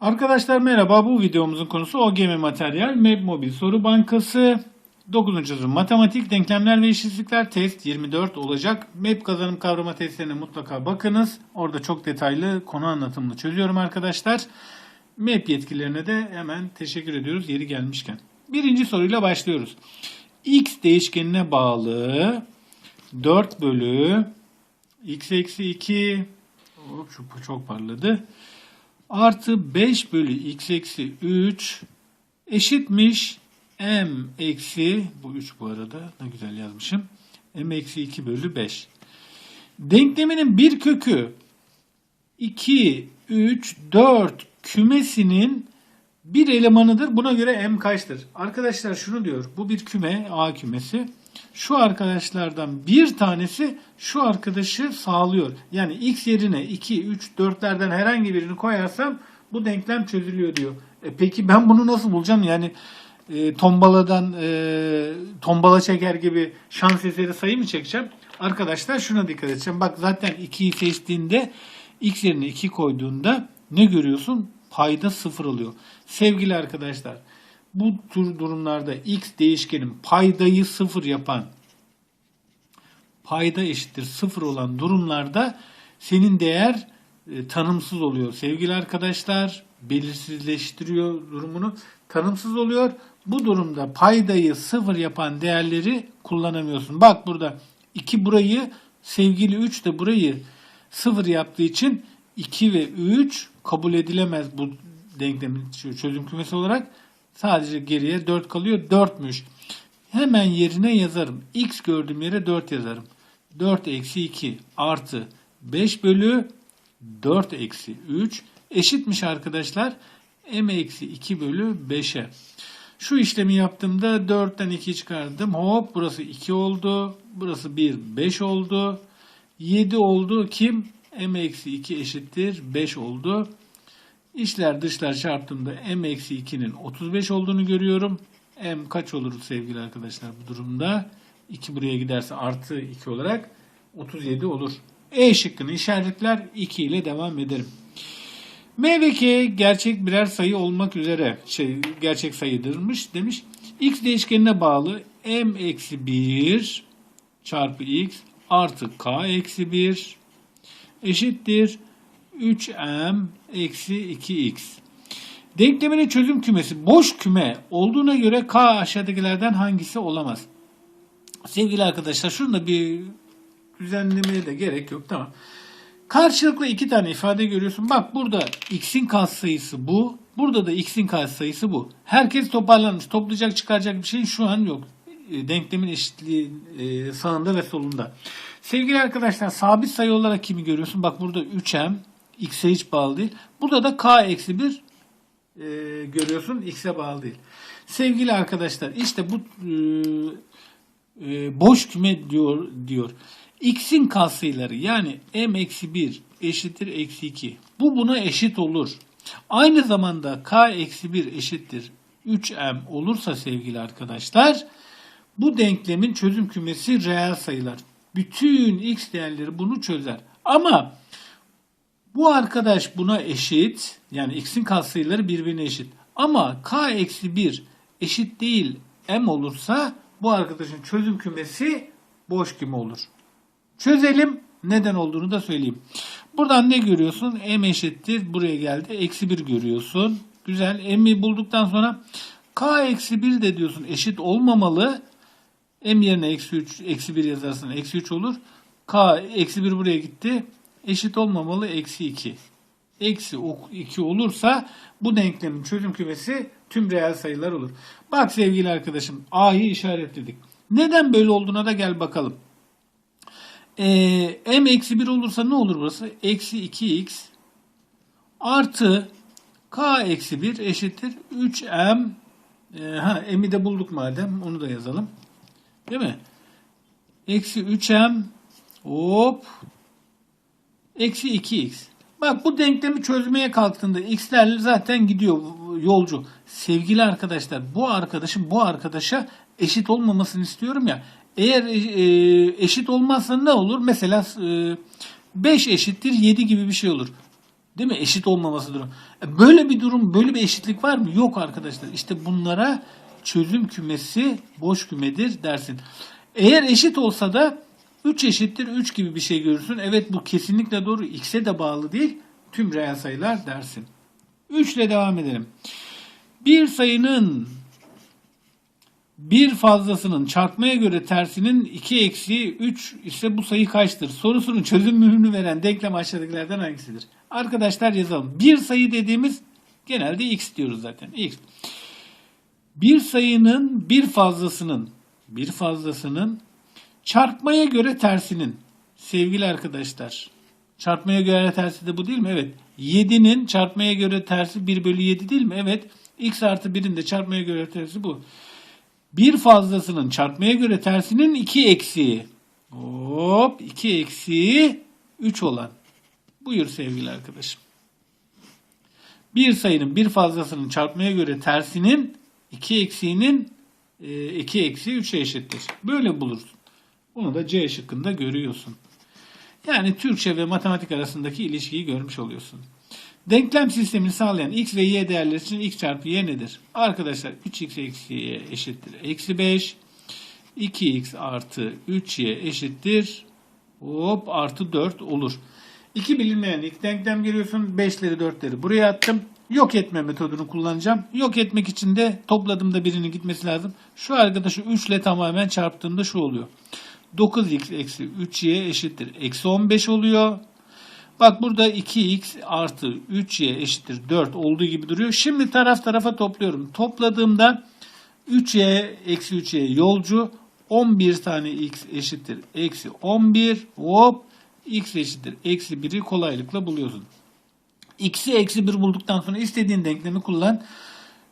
Arkadaşlar merhaba. Bu videomuzun konusu OGM Materyal Map Mobil Soru Bankası. 9. sınıf matematik, denklemler ve eşitlikler test 24 olacak. Map kazanım kavrama testlerine mutlaka bakınız. Orada çok detaylı konu anlatımını çözüyorum arkadaşlar. Map yetkililerine de hemen teşekkür ediyoruz yeri gelmişken. Birinci soruyla başlıyoruz. X değişkenine bağlı 4 bölü x eksi 2 Hop, şu çok parladı artı 5 bölü x eksi 3 eşitmiş m eksi bu 3 bu arada ne güzel yazmışım m eksi 2 bölü 5 denkleminin bir kökü 2 3 4 kümesinin bir elemanıdır. Buna göre m kaçtır? Arkadaşlar şunu diyor. Bu bir küme A kümesi. Şu arkadaşlardan bir tanesi şu arkadaşı sağlıyor. Yani x yerine 2, 3, 4'lerden herhangi birini koyarsam bu denklem çözülüyor diyor. E peki ben bunu nasıl bulacağım? Yani e, tombaladan e, tombala çeker gibi şans eseri sayı mı çekeceğim? Arkadaşlar şuna dikkat edeceğim. Bak zaten 2'yi seçtiğinde x yerine 2 koyduğunda ne görüyorsun? Payda 0 oluyor. Sevgili arkadaşlar bu tür durumlarda x değişkenin paydayı 0 yapan payda eşittir 0 olan durumlarda senin değer e, tanımsız oluyor. Sevgili arkadaşlar belirsizleştiriyor durumunu. Tanımsız oluyor. Bu durumda paydayı 0 yapan değerleri kullanamıyorsun. Bak burada 2 burayı sevgili 3 de burayı 0 yaptığı için 2 ve 3 kabul edilemez bu denklemin çözüm kümesi olarak. Sadece geriye 4 kalıyor. 4'müş. Hemen yerine yazarım. X gördüğüm yere 4 yazarım. 4 eksi 2 artı 5 bölü 4 eksi 3 eşitmiş arkadaşlar. M eksi 2 bölü 5'e. Şu işlemi yaptığımda 4'ten 2 çıkardım. Hop burası 2 oldu. Burası 1 5 oldu. 7 oldu. Kim? M eksi 2 eşittir 5 oldu. İşler dışlar çarptığımda m eksi 2'nin 35 olduğunu görüyorum. m kaç olur sevgili arkadaşlar bu durumda? 2 buraya giderse artı 2 olarak 37 olur. E şıkkını işaretler 2 ile devam ederim. M ve K gerçek birer sayı olmak üzere şey gerçek sayıdırmış demiş. X değişkenine bağlı m eksi 1 çarpı x artı k eksi 1 eşittir 3m eksi 2x. Denkleminin çözüm kümesi boş küme olduğuna göre k aşağıdakilerden hangisi olamaz? Sevgili arkadaşlar şurada bir düzenlemeye de gerek yok. Tamam. Karşılıklı iki tane ifade görüyorsun. Bak burada x'in katsayısı bu. Burada da x'in katsayısı bu. Herkes toparlanmış. Toplayacak çıkaracak bir şey şu an yok. E, Denklemin eşitliği e, sağında ve solunda. Sevgili arkadaşlar sabit sayı olarak kimi görüyorsun? Bak burada 3m x'e hiç bağlı değil. Burada da k eksi 1 e, görüyorsun x'e bağlı değil. Sevgili arkadaşlar işte bu e, e, boş küme diyor diyor. X'in katsayıları yani m eksi 1 eşittir eksi 2. Bu buna eşit olur. Aynı zamanda k eksi 1 eşittir 3m olursa sevgili arkadaşlar bu denklemin çözüm kümesi reel sayılar. Bütün x değerleri bunu çözer. Ama bu arkadaş buna eşit. Yani x'in katsayıları birbirine eşit. Ama k eksi 1 eşit değil m olursa bu arkadaşın çözüm kümesi boş küme olur. Çözelim. Neden olduğunu da söyleyeyim. Buradan ne görüyorsun? m eşittir. Buraya geldi. Eksi 1 görüyorsun. Güzel. m'i bulduktan sonra k eksi 1 de diyorsun eşit olmamalı. m yerine eksi 3, eksi 1 yazarsın. Eksi 3 olur. k eksi 1 buraya gitti. Eşit olmamalı. Eksi 2. Eksi 2 olursa bu denklemin çözüm kümesi tüm reel sayılar olur. Bak sevgili arkadaşım a'yı işaretledik. Neden böyle olduğuna da gel bakalım. Ee, m eksi 1 olursa ne olur burası? Eksi 2x artı k eksi 1 eşittir 3m ee, ha, m'i de bulduk madem onu da yazalım. Değil mi? Eksi 3m hop eksi 2x. Bak bu denklemi çözmeye kalktığında x'ler zaten gidiyor yolcu. Sevgili arkadaşlar bu arkadaşın bu arkadaşa eşit olmamasını istiyorum ya. Eğer e, eşit olmazsa ne olur? Mesela e, 5 eşittir 7 gibi bir şey olur. Değil mi? Eşit olmaması durum. E, Böyle bir durum, böyle bir eşitlik var mı? Yok arkadaşlar. İşte bunlara çözüm kümesi boş kümedir dersin. Eğer eşit olsa da 3 eşittir 3 gibi bir şey görürsün. Evet bu kesinlikle doğru. X'e de bağlı değil. Tüm reel sayılar dersin. 3 ile devam edelim. Bir sayının bir fazlasının çarpmaya göre tersinin 2 eksiği 3 ise bu sayı kaçtır? Sorusunun çözümünü veren denklem aşağıdakilerden hangisidir? Arkadaşlar yazalım. Bir sayı dediğimiz genelde x diyoruz zaten. x. Bir sayının bir fazlasının bir fazlasının çarpmaya göre tersinin sevgili arkadaşlar çarpmaya göre tersi de bu değil mi? Evet. 7'nin çarpmaya göre tersi 1 bölü 7 değil mi? Evet. x artı 1'in de çarpmaya göre tersi bu. Bir fazlasının çarpmaya göre tersinin 2 eksiği. Hop 2 eksiği 3 olan. Buyur sevgili arkadaşım. Bir sayının bir fazlasının çarpmaya göre tersinin 2 eksiğinin 2 eksiği 3'e eşittir. Böyle bulursun. Bunu da C şıkkında görüyorsun. Yani Türkçe ve matematik arasındaki ilişkiyi görmüş oluyorsun. Denklem sistemini sağlayan x ve y değerleri için x çarpı y nedir? Arkadaşlar 3x eksi y eşittir. Eksi 5. 2x artı 3y eşittir. Hop artı 4 olur. İki bilinmeyen ilk denklem giriyorsun. 5'leri 4'leri buraya attım. Yok etme metodunu kullanacağım. Yok etmek için de topladığımda birinin gitmesi lazım. Şu arkadaşı 3 ile tamamen çarptığımda şu oluyor. 9x eksi 3y eşittir. Eksi 15 oluyor. Bak burada 2x artı 3y eşittir 4 olduğu gibi duruyor. Şimdi taraf tarafa topluyorum. Topladığımda 3y eksi 3y yolcu 11 tane x eşittir. Eksi 11 hop x eşittir. Eksi 1'i kolaylıkla buluyorsun. x'i eksi 1 bulduktan sonra istediğin denklemi kullan.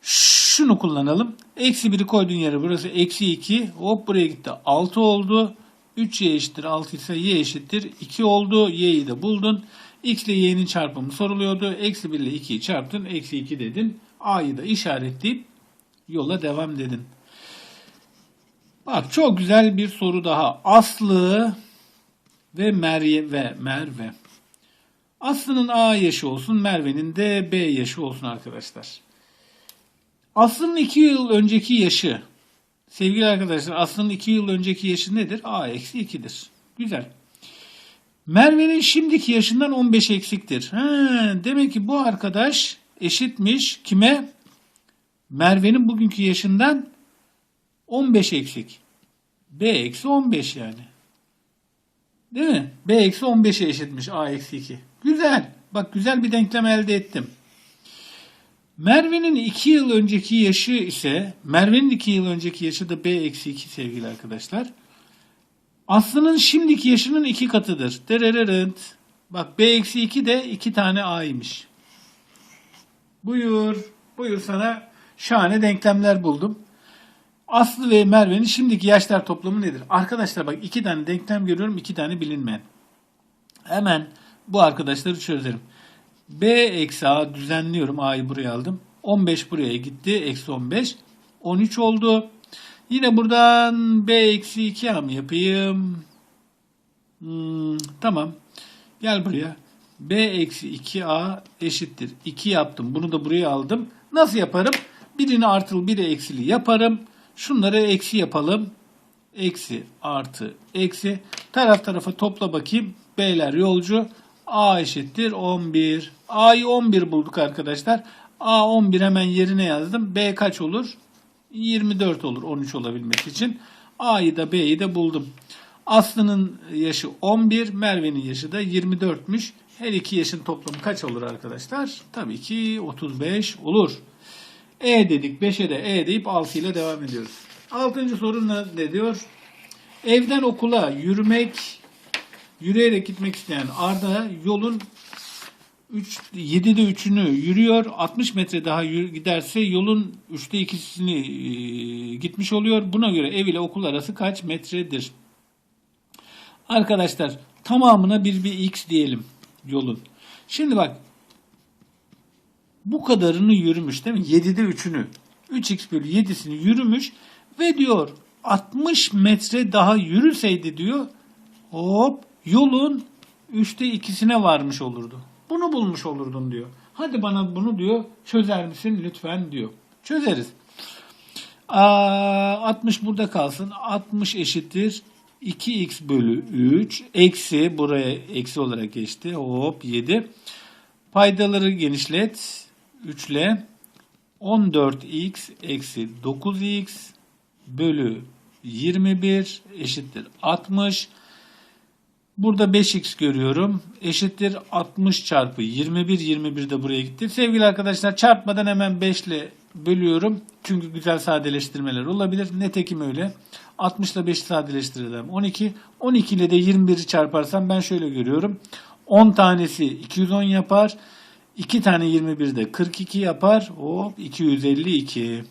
Şunu kullanalım. Eksi 1'i koyduğun yere burası eksi 2. Hop buraya gitti. 6 oldu. 3y eşittir 6 ise y eşittir 2 oldu. y'yi de buldun. x ile y'nin çarpımı soruluyordu. Eksi 1 ile 2'yi çarptın. Eksi 2 dedin. a'yı da işaretleyip yola devam dedin. Bak çok güzel bir soru daha. Aslı ve Merve ve Merve. Aslı'nın A yaşı olsun, Merve'nin de B yaşı olsun arkadaşlar. Aslı'nın 2 yıl önceki yaşı Sevgili arkadaşlar Aslı'nın 2 yıl önceki yaşı nedir? A eksi 2'dir. Güzel. Merve'nin şimdiki yaşından 15 eksiktir. Ha, demek ki bu arkadaş eşitmiş kime? Merve'nin bugünkü yaşından 15 eksik. B eksi 15 yani. Değil mi? B eksi 15'e eşitmiş A eksi 2. Güzel. Bak güzel bir denklem elde ettim. Merve'nin 2 yıl önceki yaşı ise Merve'nin 2 yıl önceki yaşı da B eksi 2 sevgili arkadaşlar. Aslı'nın şimdiki yaşının 2 katıdır. Derererent. Bak B eksi 2 de 2 tane A'ymış. Buyur. Buyur sana şahane denklemler buldum. Aslı ve Merve'nin şimdiki yaşlar toplamı nedir? Arkadaşlar bak iki tane denklem görüyorum, iki tane bilinmeyen. Hemen bu arkadaşları çözerim. B eksi A düzenliyorum. A'yı buraya aldım. 15 buraya gitti. Eksi 15. 13 oldu. Yine buradan B eksi 2A mı yapayım? Hmm, tamam. Gel buraya. B eksi 2A eşittir. 2 yaptım. Bunu da buraya aldım. Nasıl yaparım? Birini artılı biri eksili yaparım. Şunları eksi yapalım. Eksi artı eksi. Taraf tarafa topla bakayım. B'ler yolcu. A eşittir 11. A'yı 11 bulduk arkadaşlar. A 11 hemen yerine yazdım. B kaç olur? 24 olur 13 olabilmesi için. A'yı da B'yi de buldum. Aslı'nın yaşı 11, Merve'nin yaşı da 24'müş. Her iki yaşın toplamı kaç olur arkadaşlar? Tabii ki 35 olur. E dedik 5'e de E deyip 6 ile devam ediyoruz. Altıncı soru ne diyor? Evden okula yürümek Yürüyerek gitmek isteyen Arda yolun 3, 7'de 3'ünü yürüyor. 60 metre daha yürü, giderse yolun 3'te 2'sini e, gitmiş oluyor. Buna göre ev ile okul arası kaç metredir? Arkadaşlar tamamına bir bir x diyelim yolun. Şimdi bak bu kadarını yürümüş değil mi? 7'de 3'ünü. 3x bölü 7'sini yürümüş ve diyor 60 metre daha yürüseydi diyor hop yolun üçte ikisine varmış olurdu. Bunu bulmuş olurdun diyor. Hadi bana bunu diyor çözer misin lütfen diyor. Çözeriz. Aa, 60 burada kalsın. 60 eşittir 2x bölü 3. Eksi buraya eksi olarak geçti. Hop 7. Paydaları genişlet. 3 ile 14x eksi 9x bölü 21 eşittir 60. Burada 5x görüyorum. Eşittir 60 çarpı 21. 21 de buraya gitti. Sevgili arkadaşlar çarpmadan hemen 5 ile bölüyorum. Çünkü güzel sadeleştirmeler olabilir. Netekim öyle. 60 ile 5'i sadeleştirelim. 12. 12 ile de 21'i çarparsam ben şöyle görüyorum. 10 tanesi 210 yapar. 2 tane 21 de 42 yapar. Hop 252.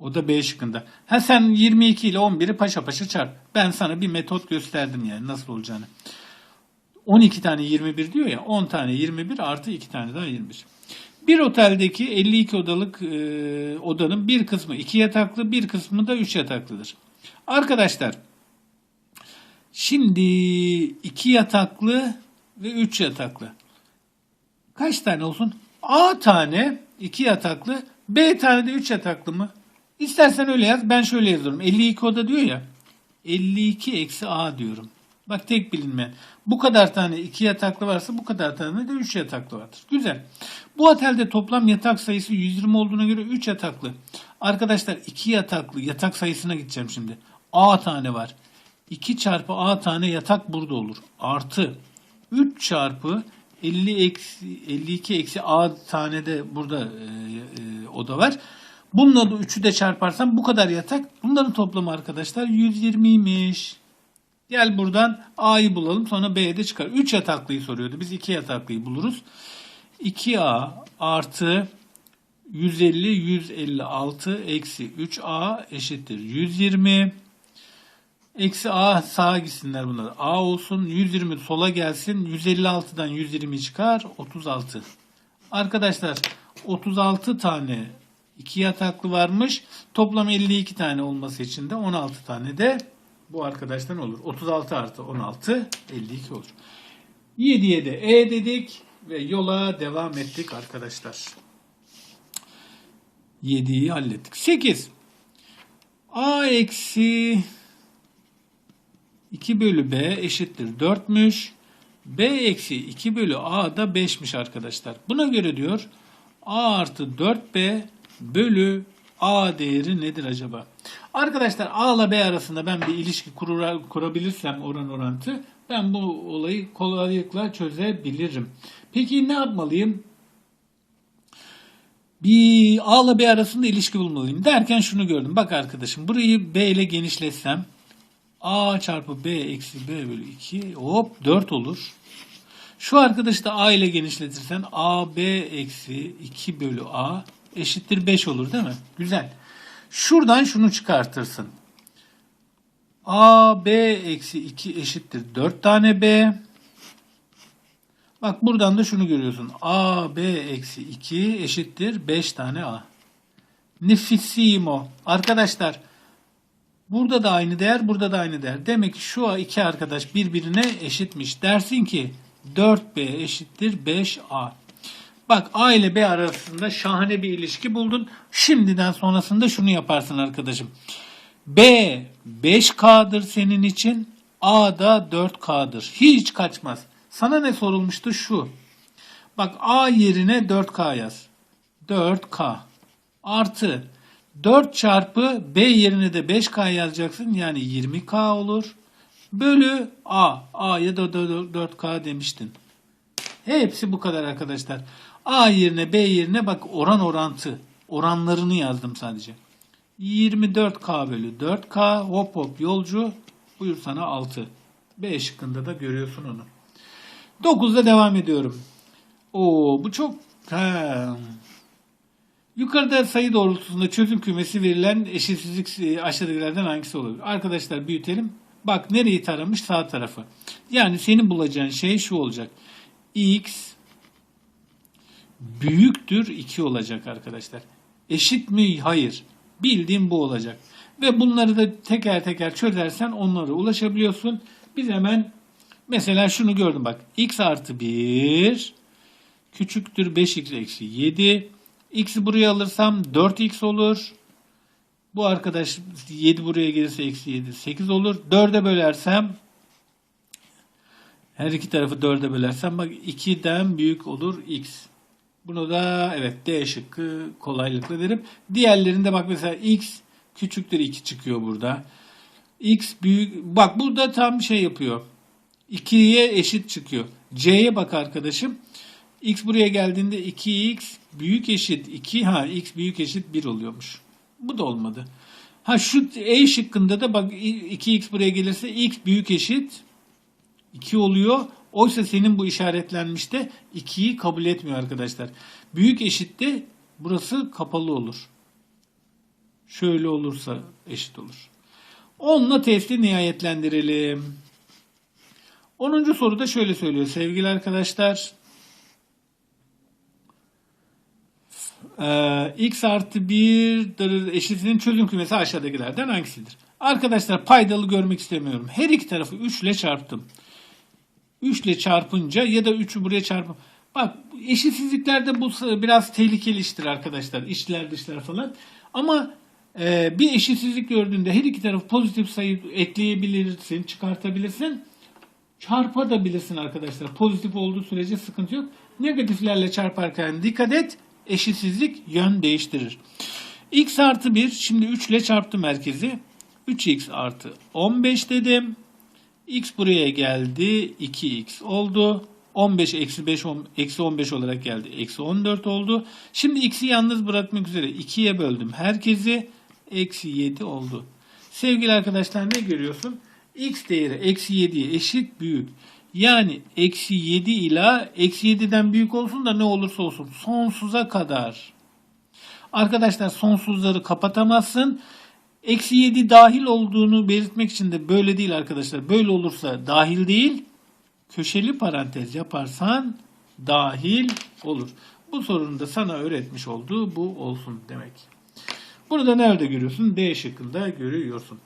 O da B şıkkında. Ha sen 22 ile 11'i paşa paşa çarp. Ben sana bir metot gösterdim yani nasıl olacağını. 12 tane 21 diyor ya 10 tane 21 artı 2 tane daha 21. Bir oteldeki 52 odalık e, odanın bir kısmı 2 yataklı bir kısmı da 3 yataklıdır. Arkadaşlar şimdi 2 yataklı ve 3 yataklı. Kaç tane olsun? A tane 2 yataklı B tane de 3 yataklı mı? İstersen öyle yaz. Ben şöyle yazıyorum. 52 oda diyor ya. 52 eksi A diyorum. Bak tek bilinmeyen. Bu kadar tane 2 yataklı varsa bu kadar tane de 3 yataklı vardır. Güzel. Bu otelde toplam yatak sayısı 120 olduğuna göre 3 yataklı. Arkadaşlar 2 yataklı yatak sayısına gideceğim şimdi. A tane var. 2 çarpı A tane yatak burada olur. Artı 3 çarpı 50 eksi 52 eksi A tane de burada e, e, oda var. Bununla da 3'ü de çarparsam bu kadar yatak. Bunların toplamı arkadaşlar 120'ymiş. Gel buradan A'yı bulalım sonra B'ye de çıkar. 3 yataklıyı soruyordu. Biz 2 yataklıyı buluruz. 2A artı 150 156 eksi 3A eşittir 120. Eksi A sağa gitsinler bunlar. A olsun 120 sola gelsin. 156'dan 120 çıkar 36. Arkadaşlar 36 tane 2 yataklı varmış. Toplam 52 tane olması için de 16 tane de bu arkadaştan olur. 36 artı 16 52 olur. 7'ye de E dedik ve yola devam ettik arkadaşlar. 7'yi hallettik. 8. A eksi 2 bölü B eşittir 4'müş. B eksi 2 bölü A da 5'miş arkadaşlar. Buna göre diyor A artı 4B bölü A değeri nedir acaba? Arkadaşlar A ile B arasında ben bir ilişki kurura, kurabilirsem oran orantı ben bu olayı kolaylıkla çözebilirim. Peki ne yapmalıyım? Bir A ile B arasında ilişki bulmalıyım derken şunu gördüm. Bak arkadaşım burayı B ile genişletsem A çarpı B eksi B bölü 2 hop 4 olur. Şu arkadaşı da A ile genişletirsen AB eksi 2 bölü A eşittir 5 olur değil mi? Güzel. Şuradan şunu çıkartırsın. AB eksi 2 eşittir 4 tane B. Bak buradan da şunu görüyorsun. AB eksi 2 eşittir 5 tane A. Nefissimo. Arkadaşlar burada da aynı değer, burada da aynı değer. Demek ki şu iki arkadaş birbirine eşitmiş. Dersin ki 4B eşittir 5A. Bak A ile B arasında şahane bir ilişki buldun. Şimdiden sonrasında şunu yaparsın arkadaşım. B 5K'dır senin için. A da 4K'dır. Hiç kaçmaz. Sana ne sorulmuştu? Şu. Bak A yerine 4K yaz. 4K. Artı 4 çarpı B yerine de 5K yazacaksın. Yani 20K olur. Bölü A. A'ya da 4K demiştin. Hepsi bu kadar arkadaşlar. A yerine B yerine bak oran orantı. Oranlarını yazdım sadece. 24K bölü 4K hop hop yolcu buyur sana 6. B şıkkında da görüyorsun onu. 9'da devam ediyorum. Oo bu çok he. Yukarıda sayı doğrultusunda çözüm kümesi verilen eşitsizlik e, aşağıdakilerden hangisi olur? Arkadaşlar büyütelim. Bak nereyi taramış? Sağ tarafı. Yani senin bulacağın şey şu olacak. X büyüktür 2 olacak arkadaşlar. Eşit mi? Hayır. Bildiğim bu olacak. Ve bunları da teker teker çözersen onlara ulaşabiliyorsun. Biz hemen Mesela şunu gördüm bak. x artı 1 küçüktür 5x eksi 7. x'i buraya alırsam 4x olur. Bu arkadaş 7 buraya gelirse eksi 7 8 olur. 4'e bölersem her iki tarafı 4'e bölersem bak 2'den büyük olur x. Bunu da evet D şıkkı kolaylıkla derim. Diğerlerinde bak mesela x küçüktür 2 çıkıyor burada. x büyük bak burada tam şey yapıyor. 2'ye eşit çıkıyor. C'ye bak arkadaşım. X buraya geldiğinde 2x büyük eşit 2 ha x büyük eşit 1 oluyormuş. Bu da olmadı. Ha şu E şıkkında da bak 2x buraya gelirse x büyük eşit 2 oluyor. Oysa senin bu işaretlenmişte 2'yi kabul etmiyor arkadaşlar. Büyük eşitte burası kapalı olur. Şöyle olursa eşit olur. 10'la testi nihayetlendirelim. 10. soruda şöyle söylüyor sevgili arkadaşlar. Ee, x artı 1 eşitinin çözüm kümesi aşağıdakilerden hangisidir? Arkadaşlar paydalı görmek istemiyorum. Her iki tarafı 3 ile çarptım. 3 ile çarpınca ya da 3'ü buraya çarpın. Bak eşitsizliklerde bu biraz tehlikeli iştir arkadaşlar. İçler dışlar falan. Ama e, bir eşitsizlik gördüğünde her iki tarafı pozitif sayı ekleyebilirsin, çıkartabilirsin. Çarpabilirsin arkadaşlar. Pozitif olduğu sürece sıkıntı yok. Negatiflerle çarparken dikkat et. Eşitsizlik yön değiştirir. x artı 1 şimdi 3 ile çarptım merkezi. 3x artı 15 dedim. X buraya geldi. 2x oldu. 15 eksi 5 on- eksi 15 olarak geldi. Eksi 14 oldu. Şimdi x'i yalnız bırakmak üzere 2'ye böldüm. Herkesi eksi 7 oldu. Sevgili arkadaşlar ne görüyorsun? x değeri eksi 7'ye eşit büyük. Yani eksi 7 ila eksi 7'den büyük olsun da ne olursa olsun sonsuza kadar. Arkadaşlar sonsuzları kapatamazsın. Eksi 7 dahil olduğunu belirtmek için de böyle değil arkadaşlar. Böyle olursa dahil değil. Köşeli parantez yaparsan dahil olur. Bu sorunun da sana öğretmiş olduğu bu olsun demek. Bunu da nerede görüyorsun? D şıkkında görüyorsun.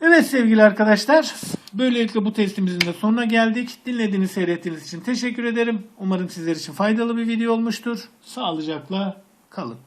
Evet sevgili arkadaşlar. Böylelikle bu testimizin de sonuna geldik. Dinlediğiniz, seyrettiğiniz için teşekkür ederim. Umarım sizler için faydalı bir video olmuştur. Sağlıcakla kalın.